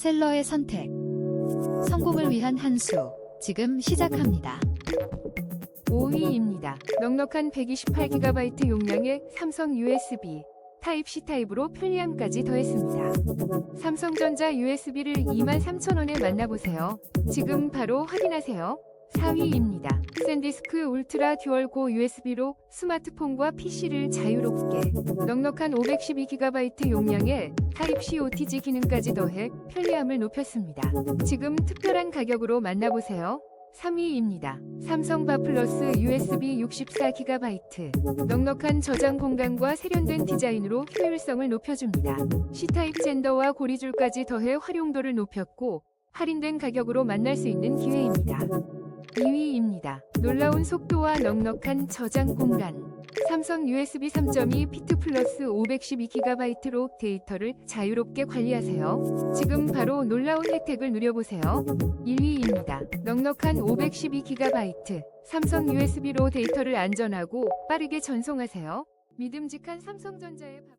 셀러의 선택. 성공을 위한 한 수. 지금 시작합니다. 5위입니다. 넉넉한 128GB 용량의 삼성 USB 타입C 타입으로 편리함까지 더했습니다. 삼성전자 USB를 23,000원에 만나보세요. 지금 바로 확인하세요. 4위입니다. 샌디스크 울트라 듀얼 고 USB로 스마트폰과 PC를 자유롭게 넉넉한 512GB 용량의 타입C OTG 기능까지 더해 편리함을 높였습니다. 지금 특별한 가격으로 만나보세요. 3위입니다. 삼성 바플러스 USB 64GB 넉넉한 저장 공간과 세련된 디자인으로 효율성을 높여줍니다. C타입 젠더와 고리줄까지 더해 활용도를 높였고 할인된 가격으로 만날 수 있는 기회입니다. 2위입니다. 놀라운 속도와 넉넉한 저장 공간 삼성 USB 3.2 피트 플러스 512GB로 데이터를 자유롭게 관리하세요. 지금 바로 놀라운 혜택을 누려보세요. 1위입니다. 넉넉한 512GB 삼성 USB로 데이터를 안전하고 빠르게 전송하세요. 믿음직한 삼성전자의 밥-